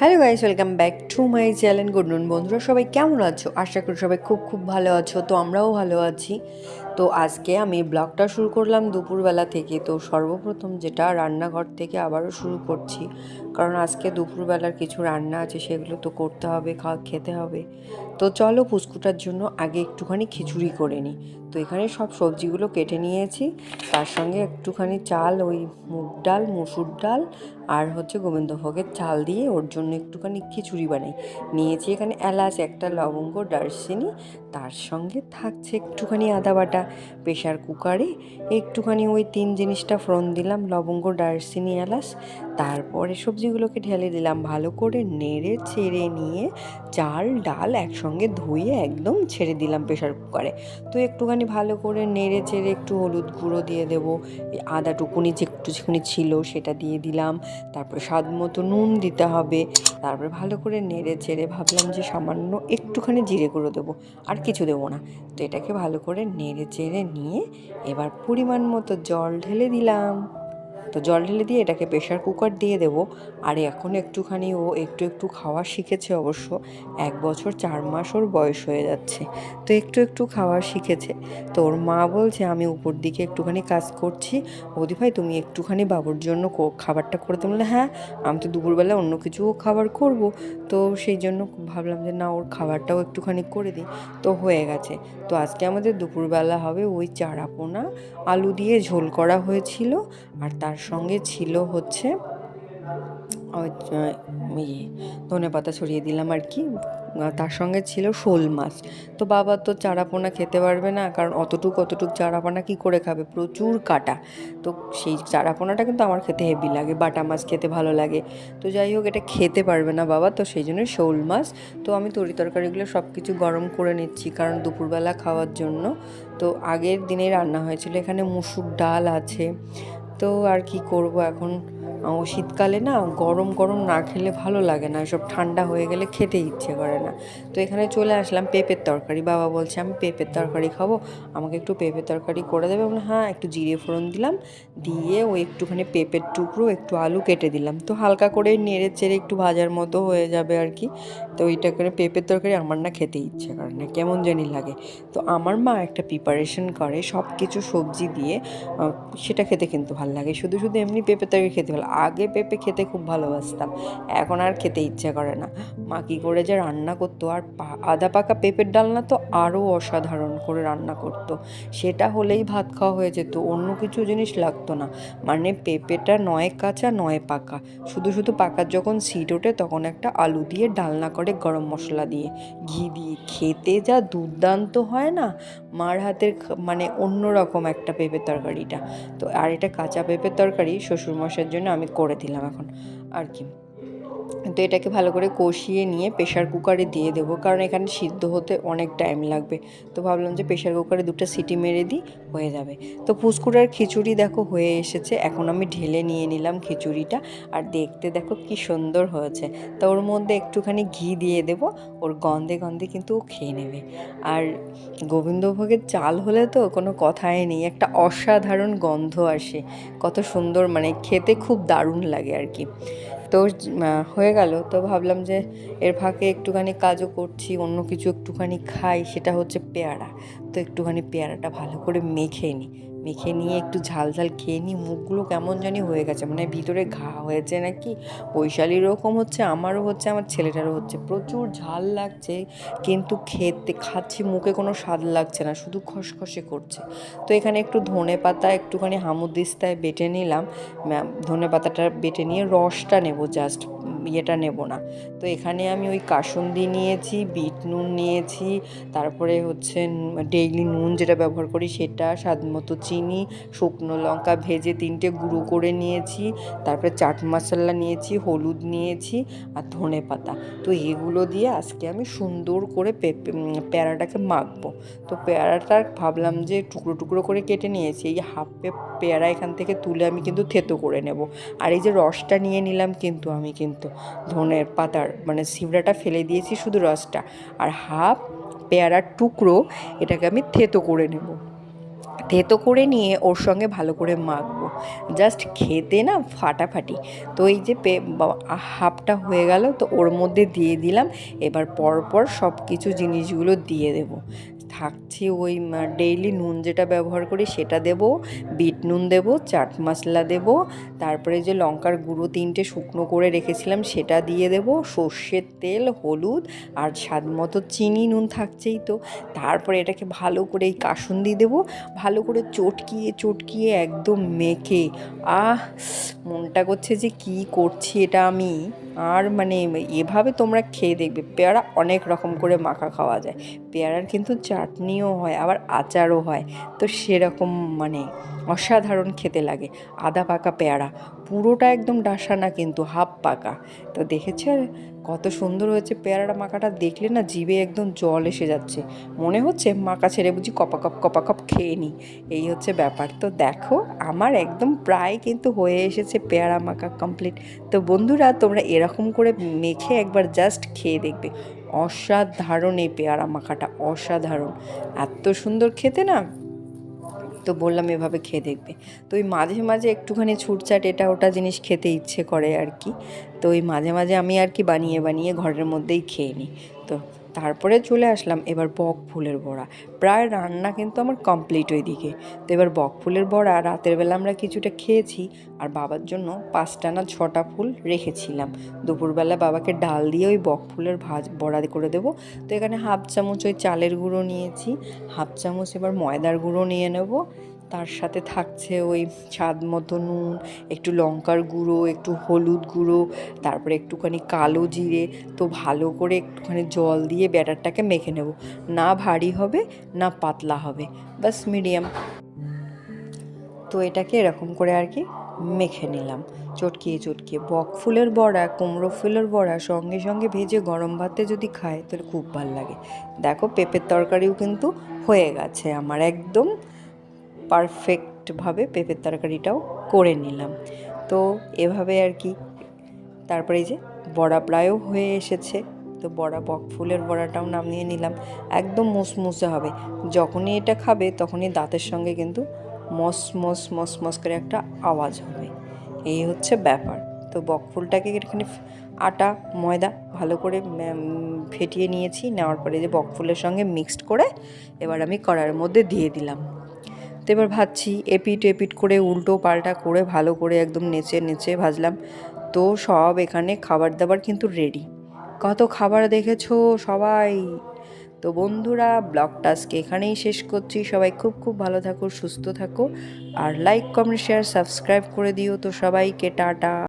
Hello guys welcome back to my channel. Good noon বন্ধুরা, সবাই কেমন আছো? আশা করি সবাই খুব খুব ভালো আছো, তো আমরাও ভালো আছি। তো আজকে আমি ব্লগটা শুরু করলাম দুপুরবেলা থেকে। তো সর্বপ্রথম যেটা রান্নাঘর থেকে আবারও শুরু করছি, কারণ আজকে দুপুরবেলার কিছু রান্না আছে, সেগুলো তো করতে হবে, খাওয়া, খেতে হবে। তো চলো পুস্কুটার জন্য আগে একটুখানি খিচুড়ি করে নিই। তো এখানে সব সবজিগুলো কেটে নিয়েছি, তার সঙ্গে একটুখানি চাল, ওই মুগ ডাল, মুসুর ডাল, আর হচ্ছে গোবিন্দভোগের চাল দিয়ে ওর জন্য একটুখানি খিচুড়ি বানাই। নিয়েছি এখানে এলাচ, একটা লবঙ্গ, দারচিনি, তার সঙ্গে থাকছে একটুখানি আদা বাটা। প্রেশার কুকারে একটুখানি ওই তিন জিনিসটা ফোড়ন দিলাম, লবঙ্গ, দারচিনি, এলাচ। তারপরে সবজিগুলোকে ঢেলে দিলাম, ভালো করে নেড়ে চেড়ে নিয়ে চাল, ডাল একসঙ্গে ধুয়ে একদম ছেড়ে দিলাম প্রেশার কুকারে। তো একটুখানি ভালো করে নেড়ে চেড়ে একটু হলুদ গুঁড়ো দিয়ে দেবো আদা টুকুনি যে একটুখানি ছিল সেটা দিয়ে দিলাম। তারপরে স্বাদ মতো নুন দিতে হবে। তারপরে ভালো করে নেড়ে চেড়ে ভাবলাম যে সামান্য একটুখানি জিরে গুঁড়ো দেবো, আর কিছু দেবো না। তো এটাকে ভালো করে নেড়ে চেড়ে নিয়ে এবার পরিমাণ মতো জল ঢেলে দিলাম। তো জল ঢেলে দিয়ে এটাকে প্রেশার কুকার দিয়ে দেবো। আর এখন একটুখানি ও একটু একটু খাওয়া শিখেছে অবশ্য। এক বছর চার মাস ওর বয়স হয়ে যাচ্ছে। তো একটু একটু খাওয়া শিখেছে। তো ওর মা বলছে, আমি উপর দিকে একটুখানি কাজ করছি। বৌদি ভাই, তুমি একটুখানি বাবুর জন্য খাবারটা করে দেবো। হ্যাঁ আমি তো দুপুরবেলা অন্য কিছুও খাবার করব। তো সেই জন্য ভাবলাম যে, না, ওর খাবারটাও একটুখানি করে দিই। তো হয়ে গেছে। তো আজকে আমাদের দুপুরবেলা হবে ওই চারাপোনা আলু দিয়ে ঝোল করা হয়েছিল। আর তার সঙ্গে ছিল হচ্ছে ইয়ে ধনে পাতা ছড়িয়ে দিলাম আর কি। তার সঙ্গে ছিল শোল মাছ। তো বাবা তো চারাপোনা খেতে পারবে না, কারণ অতটুক অতটুক চারাপোনা কি করে খাবে? প্রচুর কাটা। তো সেই চারাপোনাটা কিন্তু আমার খেতে হেভি লাগে, বাটা মাছ খেতে ভালো লাগে। তো যাই হোক, এটা খেতে পারবে না বাবা, তো সেই জন্য শোল মাছ। তো আমি তরি তরকারিগুলো সব কিছু গরম করে নিচ্ছি, কারণ দুপুরবেলা খাওয়ার জন্য। তো আগের দিনে রান্না হয়েছিল, এখানে মুসুর ডাল আছে তো আর কি করব এখন? শীতকালে না গরম গরম না খেলে ভালো লাগে না। সব ঠান্ডা হয়ে গেলে খেতে ইচ্ছে করে না। তো এখানে চলে আসলাম পেঁপের তরকারি। বাবা বলছে, আমি পেঁপের তরকারি খাব। আমাকে একটু পেঁপের তরকারি করে দেবে। বলে হ্যাঁ। একটু জিরে ফোড়ন দিলাম। দিয়ে ও একটুখানি পেঁপের টুকরো, একটু আলু কেটে দিলাম। তো হালকা করে নেড়ে চেড়ে একটু ভাজার মতো হয়ে যাবে আর কি। তো ওইটা করে পেঁপের তরকারি আমার না খেতে ইচ্ছে করে না, কেমন জানি লাগে। তো আমার মা একটা প্রিপারেশন করে সব কিছু সবজি দিয়ে সেটা খেতে কিন্তু ভালো লাগে। শুধু শুধু এমনি পেঁপের তরকারি খেতে ভালো, আগে পেঁপে খেতে খুব ভালোবাসতাম, এখন আর খেতে ইচ্ছে করে না। মা কী করে যে রান্না করতো, আর আদা পাকা পেঁপের ডালনা তো আরও অসাধারণ করে রান্না করতো। সেটা হলেই ভাত খাওয়া হয়ে যেত, অন্য কিছু জিনিস লাগতো না। মানে পেঁপেটা নয় কাঁচা, নয় পাকা। শুধু শুধু পাকার যখন সিট ওঠে তখন একটা আলু দিয়ে ডালনা করে গরম মশলা দিয়ে। ঘি দিয়ে। খেতে যা দুর্দান্ত হয় না? মার হাতের মানে মানে অন্যরকম একটা পেঁপের তরকারিটা। তো আর এটা কাঁচা পেঁপের তরকারি শ্বশুরমশার জন্য আমি করে দিলাম এখন। আর কি। তো এটাকে ভালো করে কষিয়ে নিয়ে প্রেশার কুকারে দিয়ে দেবো। কারণ এখানে সিদ্ধ হতে অনেক টাইম লাগবে। তো ভাবলাম যে প্রেশার কুকারে দুটো সিটি মেরে দিই, হয়ে যাবে। তো পুস্কুরার খিচুড়ি দেখো হয়ে এসেছে। এখন আমি ঢেলে নিয়ে নিলাম খিচুড়িটা। আর দেখতে দেখো কি সুন্দর হয়েছে। তো ওর মধ্যে একটুখানি ঘি দিয়ে দেব। ওর গন্ধে গন্ধে কিন্তু ও খেয়ে নেবে। আর গোবিন্দভোগের চাল হলে তো কোনো কথাই নেই। একটা অসাধারণ গন্ধ আসে। কত সুন্দর মানে খেতে খুব দারুণ লাগে আর কি। তো হয়ে গেল। তো ভাবলাম যে এর ফাঁকে একটুখানি কাজও করছি, অন্য কিছু একটুখানি খাই, সেটা হচ্ছে পেয়ারা। তো একটুখানি পেয়ারাটা ভালো করে মেখে নিই মেখে নিয়ে একটু ঝাল ঝাল খেয়ে নিই, মুখগুলো কেমন জানি হয়ে গেছে। মানে ভিতরে ঘা হয়েছে নাকি? বৈশালীর রকম হচ্ছে, আমারও হচ্ছে, আমার ছেলেটারও হচ্ছে। প্রচুর ঝাল লাগছে, কিন্তু খেতে, খাচ্ছি, মুখে কোনো স্বাদ লাগছে না, শুধু খসখসে করছে। তো এখানে একটু ধনে পাতা, একটুখানি হামুদিস্তায় বেটে নিলাম। ধনে পাতাটা বেটে নিয়ে রসটা নেব জাস্ট ইয়েটা নেব না। তো এখানে আমি ওই কাসুন্দি নিয়েছি, বিট নুন নিয়েছি, তারপরে হচ্ছে ডেইলি নুন যেটা ব্যবহার করি সেটা, স্বাদ মতো চিনি, শুকনো লঙ্কা ভেজে তিনটে গুঁড়ো করে নিয়েছি, তারপরে চাট মশলা নিয়েছি, হলুদ নিয়েছি আর ধনে পাতা। তো এগুলো দিয়ে আজকে আমি সুন্দর করে পেয়ারাটাকে মাখবো। তো পেয়ারাটা ভাবলাম যে টুকরো টুকরো করে কেটে নিয়েছি, এই হাফ পেয়ারা এখান থেকে তুলে আমি কিন্তু থেতো করে নেব। আর এই যে রসটা নিয়ে নিলাম কিন্তু আমি কিন্তু ধনের পাতার মানে সিমড়াটা ফেলে দিয়েছি শুধু রসটা। আর হাফ পেয়ারার টুকরো এটাকে আমি থেতো করে নেব। থেতো করে নিয়ে ওর সঙ্গে ভালো করে মাখবো। জাস্ট খেতে না ফাটাফাটি। তো এই যে পে হাফটা হয়ে গেল, তো ওর মধ্যে দিয়ে দিলাম। এবার পরপর সব কিছু জিনিসগুলো দিয়ে দেবো। থাকছে ওই ডেইলি নুন যেটা ব্যবহার করি সেটা দেব, বিট নুন দেবো চাট মশলা দেবো, তারপরে যে লঙ্কার গুঁড়ো তিনটে শুকনো করে রেখেছিলাম সেটা দিয়ে দেবো, সর্ষের তেল, হলুদ আর স্বাদ মতো চিনি নুন থাকছেই তো। তারপরে এটাকে ভালো করে এই কাসুন্দি দেবো, ভালো করে চটকিয়ে চটকিয়ে একদম মেখে। আহ, মনটা করছে যে কি করছি এটা আমি। আর মানে এভাবে তোমরা খেয়ে দেখবে, পেয়ারা অনেক রকম করে মাখা খাওয়া যায়। পেয়ারার কিন্তু চাটনিও হয়, আবার আচারও হয়, তো সেরকম মানে অসাধারণ খেতে লাগে। আদা পাকা পেয়ারা, পুরোটা একদম ডাসা না কিন্তু হাফ পাকা। তো দেখেছে? কত সুন্দর হয়েছে পেয়ারাটা মাখাটা দেখলে না জিভে একদম জল এসে যাচ্ছে। মনে হচ্ছে মাখা ছেড়ে বুঝি কপা কপ কপা কপ খেয়ে নিই এই হচ্ছে ব্যাপার। তো দেখো, আমার একদম প্রায় কিন্তু হয়ে এসেছে পেয়ারা মাখা কমপ্লিট তো বন্ধুরা, তোমরা এরকম করে মেখে একবার জাস্ট খেয়ে দেখবে। অসাধারণ এই পেয়ারা মাখাটা অসাধারণ। এত সুন্দর খেতে না তো বললাম এভাবে খেয়ে দেখবে। তো ওই মাঝে মাঝে একটুখানি ছুটছাট এটা ওটা জিনিস খেতে ইচ্ছে করে আর কি। তো ওই মাঝে মাঝে আমি আর কি বানিয়ে বানিয়ে ঘরের মধ্যেই খেয়ে নিই। তো তারপরে চলে আসলাম এবার বক ফুলের বড়া। প্রায় রান্না কিন্তু আমার কমপ্লিট ওই দিকে তো এবার বক ফুলের বড়া রাতের বেলা আমরা কিছুটা খেয়েছি আর বাবার জন্য পাঁচটা না ছটা ফুল রেখেছিলাম। দুপুরবেলা বাবাকে ডাল দিয়ে ওই বক ফুলের ভাজ বড়া করে দেবো। তো এখানে হাফ চামচ ওই চালের গুঁড়ো নিয়েছি, হাফ চামচ এবার ময়দার গুঁড়ো নিয়ে নেব। তার সাথে থাকছে ওই স্বাদ মতো নুন, একটু লঙ্কার গুঁড়ো, একটু হলুদ গুঁড়ো, তারপরে একটুখানি কালো জিরে। তো ভালো করে একটুখানি জল দিয়ে ব্যাটারটাকে মেখে নেব। না ভারী হবে, না পাতলা হবে। বাস মিডিয়াম। তো এটাকে এরকম করে আর কি মেখে নিলাম। চটকিয়ে চটকিয়ে। বক ফুলের বড়া, কুমড়ো ফুলের বড়া সঙ্গে সঙ্গে ভেজে গরম ভাতে যদি খায়, তাহলে খুব ভালো লাগে। দেখো, পেঁপের তরকারিও কিন্তু হয়ে গেছে আমার একদম পারফেক্টভাবে পেঁপের তরকারিটাও করে নিলাম। তো এভাবে আর কি। তারপরে যে বড়া প্রায়ও হয়ে এসেছে। তো বড়া বক ফুলের বড়াটাও নামিয়ে নিলাম। একদম মুসমুসে হবে। যখনই এটা খাবে তখনই দাঁতের সঙ্গে কিন্তু মস মস মস মস করে একটা আওয়াজ হবে। এই হচ্ছে ব্যাপার। তো বক ফুলটাকে এখানে আটা, ময়দা ভালো করে ফেটিয়ে নিয়েছি। নেওয়ার পরে যে বক ফুলের সঙ্গে মিক্সড করে এবার আমি কড়ার মধ্যে দিয়ে দিলাম। তো এবার ভাজছি এপিট এপিট করে উল্টো পাল্টা করে ভালো করে একদম নেচে নেচে ভাজলাম। তো সব এখানে খাবার দাবার কিন্তু রেডি কত খাবার দেখেছ সবাই? তো বন্ধুরা, ব্লগটা আজকে এখানেই শেষ করছি। সবাই খুব খুব ভালো থাকো, সুস্থ থাকো। আর লাইক কমেন্ট শেয়ার সাবস্ক্রাইব করে দিও। তো সবাইকে টাটা।